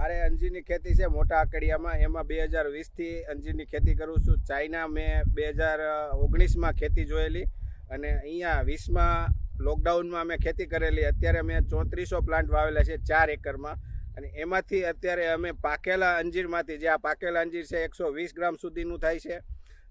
મારે અંજીરની ખેતી છે મોટા આકડિયામાં એમાં બે હજાર વીસથી અંજીરની ખેતી કરું છું. ચાઇના મેં બે હજાર ઓગણીસમાં ખેતી જોયેલી અને અહીંયા વીસમાં લોકડાઉનમાં અમે ખેતી કરેલી. અત્યારે મેં ચોત્રીસો પ્લાન્ટ વાવેલા છે ચાર એકરમાં અને એમાંથી અત્યારે અમે પાકેલા અંજીરમાંથી, જે આ પાકેલા અંજીર છે, એકસો વીસ ગ્રામ સુધીનું થાય છે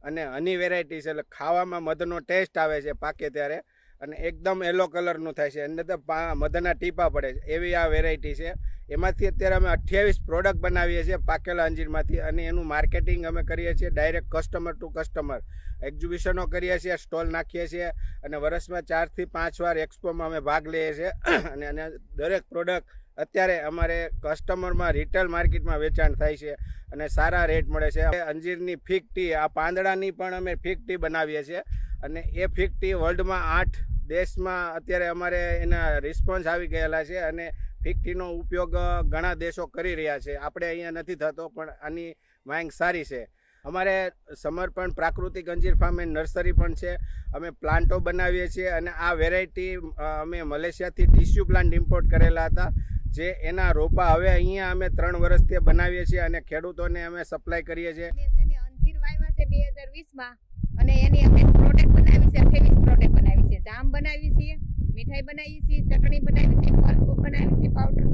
અને હની વેરાયટી છે. એટલે ખાવામાં મધનો ટેસ્ટ આવે છે પાકે ત્યારે અને એકદમ યલો કલરનું થાય છે. અંદર તો પા- મધના ટીપા પડે છે. એવી આ વેરાયટી છે. એમાંથી અત્યારે અમે અઠ્યાવીસ પ્રોડક્ટ બનાવીએ છીએ પાકેલા અંજીરમાંથી અને એનું માર્કેટિંગ અમે કરીએ છીએ ડાયરેક્ટ કસ્ટમર ટુ કસ્ટમર એક્ઝિબિશનો કરીએ છીએ સ્ટોલ નાખીએ છીએ અને વર્ષમાં ચારથી પાંચ વાર એક્સપોમાં અમે ભાગ લઈએ છીએ. અને અને દરેક પ્રોડક્ટ અત્યારે અમારે કસ્ટમરમાં રિટેલ માર્કેટમાં વેચાણ થાય છે અને સારા રેટ મળે છે. અંજીરની ફીક ટી આ પાંદડાની પણ અમે ફીક ટી બનાવીએ છીએ અને એ ફીક ટી વર્લ્ડમાં આઠ દેશમાં અત્યારે અમારે એના રિસ્પોન્સ આવી ગયેલા છે અને ફિગ ટીનો ઉપયોગ ઘણા દેશો કરી રહ્યા છે. આપણે અહીંયા નથી થતો, પણ આની માંગ સારી છે. અમારે સમર્પણ પ્રાકૃતિક અંજીર ફાર્મ એન્ડ નર્સરી પણ છે. અમે પ્લાન્ટો બનાવીએ છીએ અને આ વેરાયટી અમે મલેશિયાથી ટીસ્યુ પ્લાન્ટ ઇમ્પોર્ટ કરેલા હતા. જે એના રોપા હવે અહીંયા અમે ત્રણ વર્ષથી બનાવીએ છીએ અને ખેડૂતોને અમે સપ્લાય કરીએ છીએ. અંજીર વાવ્યા છે બે હજાર વીસમાં અને એની અમે પ્રોડક્ટ બનાવી છે અઠ્યાવીસ પ્રોડક્ટ બનાવી છે જામ બનાવી છીએ મીઠાઈ બનાવી છીએ ચટણી બનાવી છે પલ્પ બનાવી છે પાવડર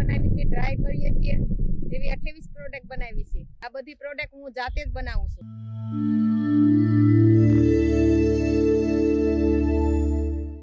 ડ્રાય કરીએ છીએ, એવી અઠ્યાવીસ પ્રોડક્ટ બનાવી છે. આ બધી પ્રોડક્ટ હું જાતે જ બનાવું છું.